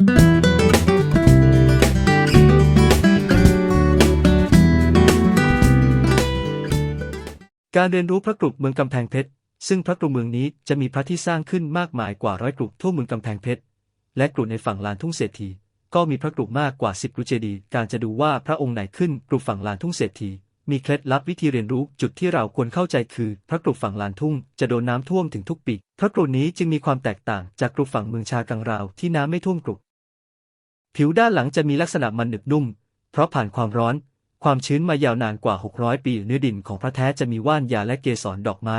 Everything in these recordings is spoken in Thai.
การเรียนรู้พระกรุเมืองกำแพงเพชร ซึ่งพระกรุเมืองนี้จะมีพระที่สร้างขึ้นมากมายกว่าร้อยกรุทั่วเมืองกำแพงเพชร และกรุในฝั่งลานทุ่งเศรษฐี ก็มีพระกรุมากกว่าสิบกรุเจดี การจะดูว่าพระองค์ไหนขึ้นกรุฝั่งลานทุ่งเศรษฐี มีเคล็ดลับวิธีเรียนรู้จุดที่เราควรเข้าใจคือ พระกรุฝั่งลานทุ่งจะโดนน้ำท่วมถึงทุกปี พระกรุนี้จึงมีความแตกต่างจากกรุฝั่งเมืองชากังราวที่น้ำไม่ท่วมกรุ ผิวด้านหลังจะมีลักษณะมันหนึบนุ่ม เพราะผ่านความร้อน ความชื้นมายาวนานกว่า 600 ปีเนื้อดินของพระแท้จะมีว่านยาและเกสรดอกไม้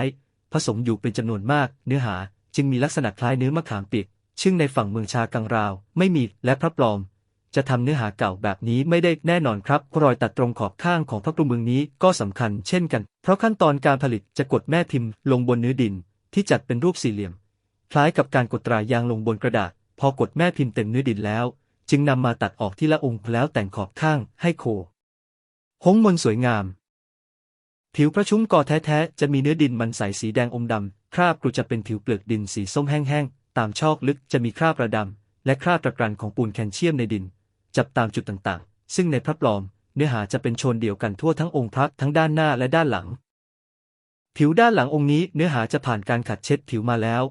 ผสมอยู่เป็นจำนวนมาก เนื้อหาจึงมีลักษณะคล้ายเนื้อมะขามเปียกซึ่งในฝั่งเมืองชากังราว ไม่มีและพระปลอม จะทำเนื้อหาเก่าแบบนี้ไม่ได้แน่นอนครับรอยตัดตรงขอบข้างของพระกรุเมืองนี้ก็สำคัญเช่นกัน เพราะขั้นตอนการผลิตจะกดแม่พิมพ์ลงบนเนื้อดินที่จัดเป็นรูปสี่เหลี่ยม คล้ายกับการกดตรายางลงบนกระดาษ พอกดแม่พิมพ์เต็มเนื้อดินแล้ว จึงนำมาตัดออกที่ละองค์แล้วแต่งขอบข้างให้โคหงมนสวยงาม ผิวพระชุ่มกอแท้ๆ จะมีเนื้อดินมันใสสีแดงอมดำ คราบกรุจะเป็นผิวเปลือกดินสีส้มแห้งๆ ตามชอกลึกจะมีคราบระดำ และคราบตะกรันของปูนแคลเซียมในดิน จับตามจุดต่างๆ ซึ่งในพระปลอม เนื้อหาจะเป็นโชนเดียวกันทั่วทั้งองค์พระทั้งด้านหน้าและด้านหลัง ผิวด้านหลังองค์นี้เนื้อหาจะผ่านการขัดเช็ดผิวมาแล้ว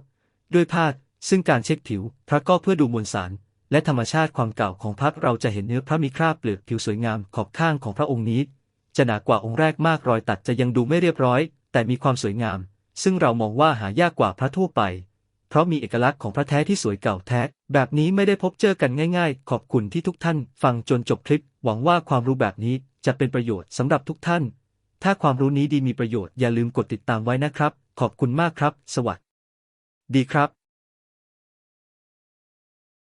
ด้วยผ้าซึ่งการเช็ดผิว พระก็เพื่อดูมวลสาร และธรรมชาติความเก่าของพระเราจะเห็นเนื้อพระมีคราบเปลือกผิวสวยงามขอบข้างของพระองค์นี้ จะหนากว่าองค์แรกมากรอยตัดจะยังดูไม่เรียบร้อย แต่มีความสวยงาม ซึ่งเรามองว่าหายากกว่าพระทั่วไป เพราะมีเอกลักษณ์ของพระแท้ที่สวยเก่าแท้ แบบนี้ไม่ได้พบเจอกันง่าย ๆ ขอบคุณที่ทุกท่าน ฟังจนจบคลิป หวังว่าความรู้แบบนี้จะเป็นประโยชน์สำหรับทุกท่าน ถ้าความรู้นี้ดีมีประโยชน์อย่าลืมกดติดตามไว้นะครับ ขอบคุณมากครับ สวัสดีครับ